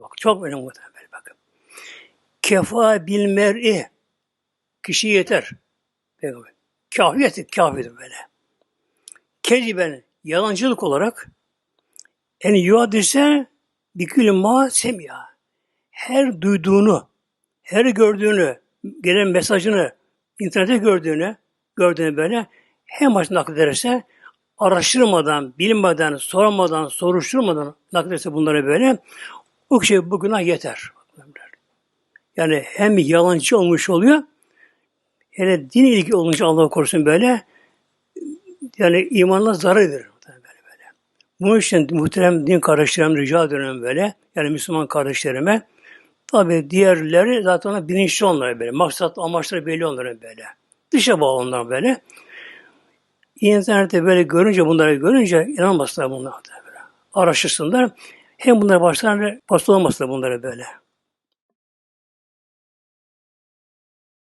Bak çok önemli muhtemelen bakın. Kefa bil mer'i kişi yeter. Peygamber. Kafiyeti kafidir böyle. Keziben yalancılık olarak en yuadise bikül ma semya. Her duyduğunu, her gördüğünü, gelen mesajını, internette gördüğünü, gördüğünü böyle hem başına naklederse araştırmadan, bilmeden, sormadan, soruşturmadan naklederse bunları böyle o kişi bu günah yeter. Yani hem yalancı olmuş oluyor, hele din ilgi olunca Allah korusun böyle yani imanla zarar verir. Böyle böyle. Bunun için muhterem din kardeşlerim rica ediyorum böyle. Yani Müslüman kardeşlerime. Tabi diğerleri zaten bilinçli onlara böyle. Maksat amaçları belli onların böyle. Dışa bağlı onlar böyle. İnternette böyle görünce bunları görünce inanmasınlar bunlar. Araştırsınlar. Hem bunlara başlarına başlamasınlar bunlara böyle.